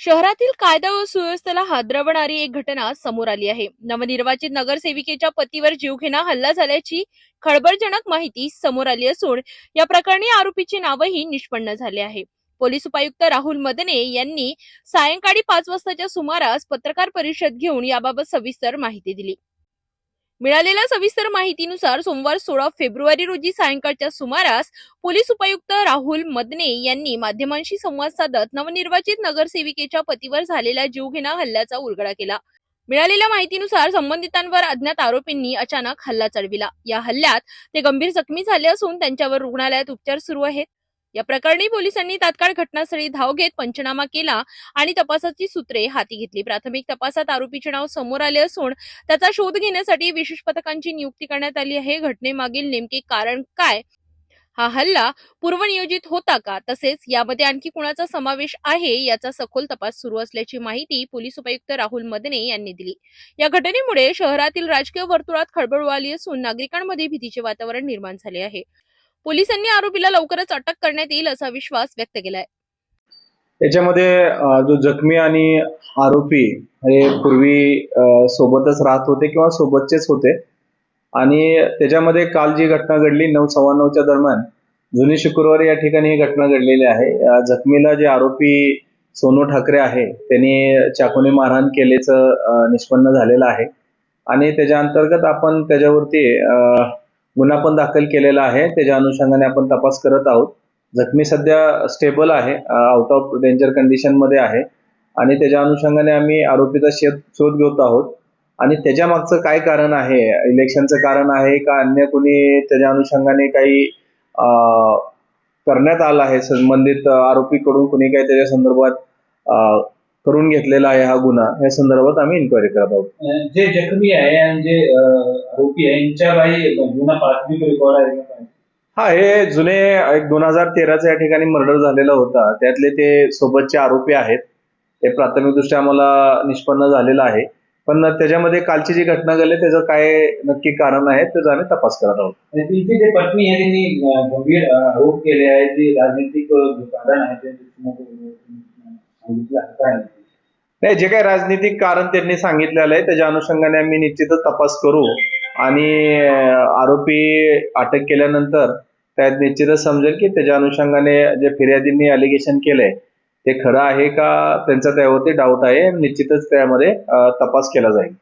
शहरातील कायदा व सुव्यवस्थेला हादरवणारी एक घटना समोर आली आहे. नवनिर्वाचित नगरसेविकेच्या पतीवर जीवघेणा हल्ला झाल्याची खळबळजनक माहिती समोर आली असून या प्रकरणी आरोपीची नावही निष्पन्न झाले आहे. पोलीस उपायुक्त राहुल मदने यांनी सायंकाळी पाच वाजताच्या सुमारास पत्रकार परिषद घेऊन याबाबत सविस्तर माहिती दिली. मिळालेल्या सविस्तर माहितीनुसार सोमवार सोळा फेब्रुवारी रोजी सायंकाळच्या सुमारास पोलीस उपायुक्त राहुल मदने यांनी माध्यमांशी संवाद साधत नवनिर्वाचित नगरसेविकेच्या पतीवर झालेल्या जीवघेणा हल्ल्याचा उलगडा केला. मिळालेल्या माहितीनुसार संबंधितांवर अज्ञात आरोपींनी अचानक हल्ला चढविला. या हल्ल्यात ते गंभीर जखमी झाले असून त्यांच्यावर रुग्णालयात उपचार सुरू आहेत. या प्रकरणी पोलिसांनी तात्काळ घटनास्थळी धाव घेत पंचनामा केला आणि तपासाची सूत्रे हाती घेतली. प्राथमिक तपासात आरोपीचे नाव समोर आले असून त्याचा शोध घेण्यासाठी विशेष पथकांची नियुक्ती करण्यात आली आहे. घटनेमागील नेमके कारण काय? हा हल्ला पूर्वनियोजित होता का? तसेच यामध्ये आणखी कुणाचा समावेश आहे? याचा सखोल तपास सुरू असल्याची माहिती पोलीस उपायुक्त राहुल मदने यांनी दिली. या घटनेमुळे शहरातील राजकीय वर्तुळात खळबळ उडाली असून नागरिकांमध्ये भीतीचे वातावरण निर्माण झाले आहे. पोलिसांनी आरोपीला लवकरच अटक करण्यात येईल असा विश्वास व्यक्त केलाय. याच्यामध्ये जो जखमी आणि आरोपी हे पूर्वी सोबतच राहत होते किंवा सोबतचेच होते. आणि त्याच्यामध्ये काल जी घटना घडली नऊ सव्वा नऊच्या दरम्यान जुनी शुक्रवारी या ठिकाणी ही घटना घडलेली आहे. जखमीला जे आरोपी सोनू ठाकरे आहे त्यांनी चाकूने मारहाण केल्याचं निष्पन्न झालेलं आहे. आणि त्याच्या अंतर्गत आपण त्याच्यावरती गुन्हा पण दाखल केलेला आहे. त्याच्या अनुषंगाने आपण तपास करत आहोत. जखमी सध्या स्टेबल आहे आउट ऑफ डेंजर कंडिशनमध्ये आहे. आणि त्याच्या अनुषंगाने आम्ही आरोपीचा शोध शोध घेत आहोत. आणि त्याच्या मागचं काय कारण आहे? इलेक्शनचं कारण आहे का? अन्य कोणी त्याच्या अनुषंगाने काही करण्यात आलं आहे? संबंधित आरोपीकडून कोणी काही त्याच्या संदर्भात करून घेतलेला आहे हा गुन्हा. या संदर्भात आम्ही इन्क्वायरी करत आहोत. जे जखमी आहे आणि जे आरोपी आहे यांच्या काही गुन्हा प्राथमिक रेकॉर्ड आहे? हा हे जुने एक दोन हजार तेराचा या ठिकाणी मर्डर झालेला होता. त्यातले ते सोबतचे आरोपी आहेत. ते प्राथमिकदृष्ट्या आम्हाला निष्पन्न झालेलं आहे. पण त्याच्यामध्ये कालची जी घटना घडली त्याचं काय नक्की कारण आहे त्याचा आम्ही तपास करत आहोत. आणि त्यांची जे पत्नी आहे त्यांनी गंभीर आरोप केले आहे जे राजनीतिक कारण आहे ते सांगितलं आहे काय नाही जे काही राजनीतिक कारण त्यांनी सांगितलेलं आहे त्याच्या अनुषंगाने आम्ही निश्चितच तपास करू. आणि आरोपी अटक केल्यानंतर त्यात निश्चितच समजेल की त्याच्या अनुषंगाने जे फिर्यादींनी अलिगेशन केलंय ते खरं आहे का त्यांचा त्यावरती डाऊट आहे निश्चितच त्यामध्ये तपास केला जाईल.